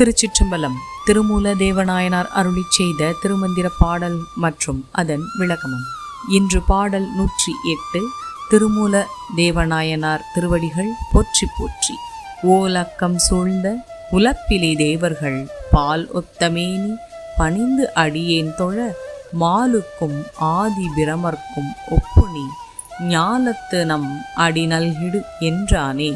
திருச்சிற்றம்பலம் திருமூல தேவநாயனார் அருளி செய்த திருமந்திர பாடல் மற்றும் அதன் விளக்கமும். இன்று பாடல் நூற்றி எட்டு திருமூல தேவநாயனார் திருவடிகள் போற்றி போற்றி. ஓலக்கம் சூழ்ந்த உலப்பிலே தேவர்கள் பால் ஒத்தமேனி பணிந்து அடியேன் தொழ மாலுக்கும் ஆதி பிரமர்க்கும் ஒப்புனி ஞாலத்து நம் அடி நல்கிடு என்றானே.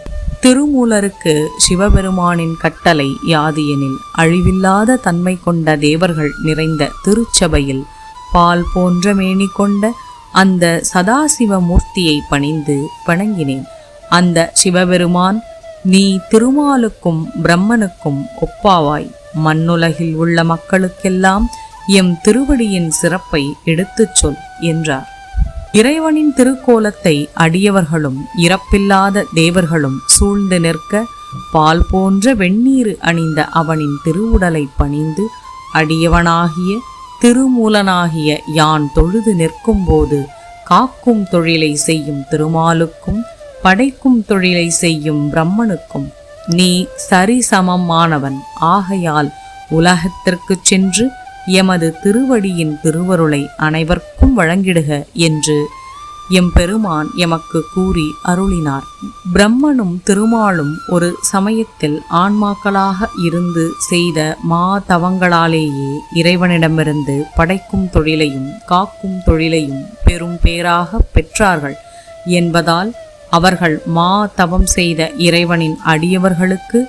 திருமூலருக்கு சிவபெருமானின் கட்டளை யாது எனில் அழிவில்லாத தன்மை கொண்ட தேவர்கள் நிறைந்த திருச்சபையில் பால் போன்ற மேனி கொண்ட அந்த சதாசிவ மூர்த்தியை பணிந்து வணங்கினேன். அந்த சிவபெருமான் நீ திருமாலுக்கும் பிரம்மனுக்கும் ஒப்பாவாய். மண்ணுலகில் உள்ள மக்களுக்கெல்லாம் எம் திருவடியின் சிறப்பை எடுத்துச் சொல் என்றார். இறைவனின் திருக்கோலத்தை அடியவர்களும் இறப்பில்லாத தேவர்களும் சூழ்ந்து நிற்க பால் போன்ற வெந்நீர் அணிந்த அவனின் திருவுடலை பணிந்து அடியவனாகிய திருமூலனாகிய யான் தொழுது நிற்கும்போது காக்கும் தொழிலை செய்யும் திருமாலுக்கும் படைக்கும் தொழிலை செய்யும் பிரம்மனுக்கும் நீ சரிசமமானவன். ஆகையால் உலகத்திற்குச் சென்று எமது திருவடியின் திருவருளை அனைவர்க்கும் வழங்கிடுக என்று எம்பெருமான் எமக்கு கூறி அருளினார். பிரம்மனும் திருமாலும் ஒரு சமயத்தில் ஆன்மாக்களாக இருந்து செய்த மா தவங்களாலேயே இறைவனிடமிருந்து படைக்கும் தொழிலையும் காக்கும் தொழிலையும் பெரும் பேராக பெற்றார்கள். என்பதால் அவர்கள் மா தவம் செய்த இறைவனின் அடியவர்களுக்கு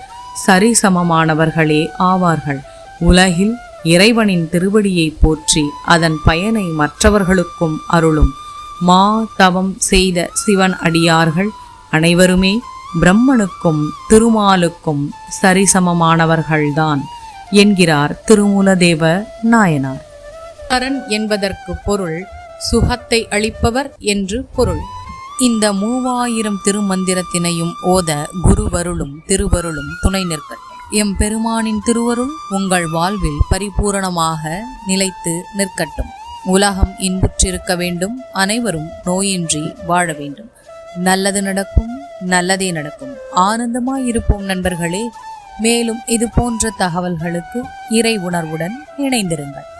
சரிசமமானவர்களே ஆவார்கள். உலகில் இறைவனின் திருவடியை போற்றி அதன் பயனை மற்றவர்களுக்கும் அருளும். மா தவம் செய்த சிவன் அடியார்கள் அனைவருமே பிரம்மனுக்கும் திருமாலுக்கும் சரிசமமானவர்கள்தான் என்கிறார் திருமூலதேவ நாயனார். கரண் என்பதற்கு பொருள் சுகத்தை அளிப்பவர் என்று பொருள். இந்த மூவாயிரம் திருமந்திரத்தினையும் ஓத குருவருளும் திருவருளும் துணை நிற்கட்டும் எம் பெருமானின் திருவருள் உங்கள் வாழ்வில் பரிபூரணமாக நிலைத்து நிற்கட்டும். உலகம் இன்புற்றிருக்க வேண்டும். அனைவரும் நோயின்றி வாழ வேண்டும். நல்லது நடக்கும் நல்லதே நடக்கும். ஆனந்தமாய் இருப்போம் நண்பர்களே. மேலும் இது போன்ற தகவல்களுக்கு இறை உணர்வுடன் இணைந்திருங்கள்.